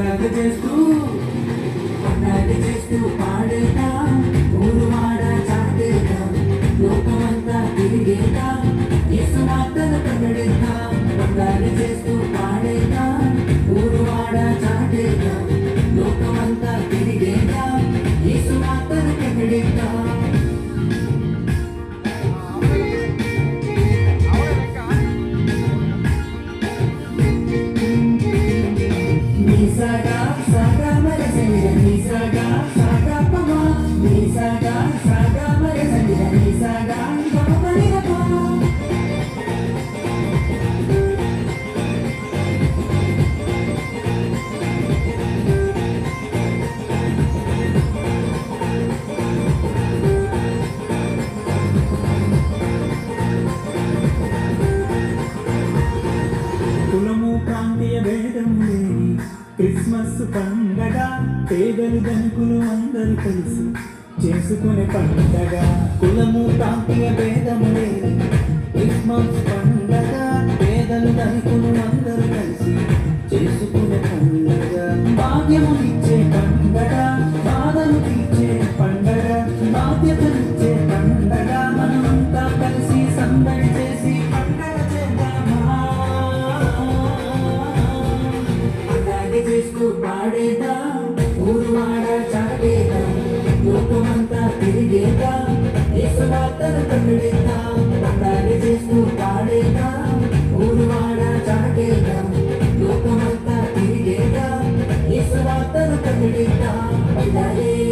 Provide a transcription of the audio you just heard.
పండగ చేస్తూ పండగ చేస్తూ ఆడేటా ఊరు వాడ చాటేటా లోకమంతా తిరిగేటా చేస్తూ పేదలు గనుకులు అందరు కలిసి చేసుకునే పండగ. కులము ప్రాంతీయ భేదము లేదు. క్రిస్మస్ పండగ పేదలు గనుకులు అందరు Thank you.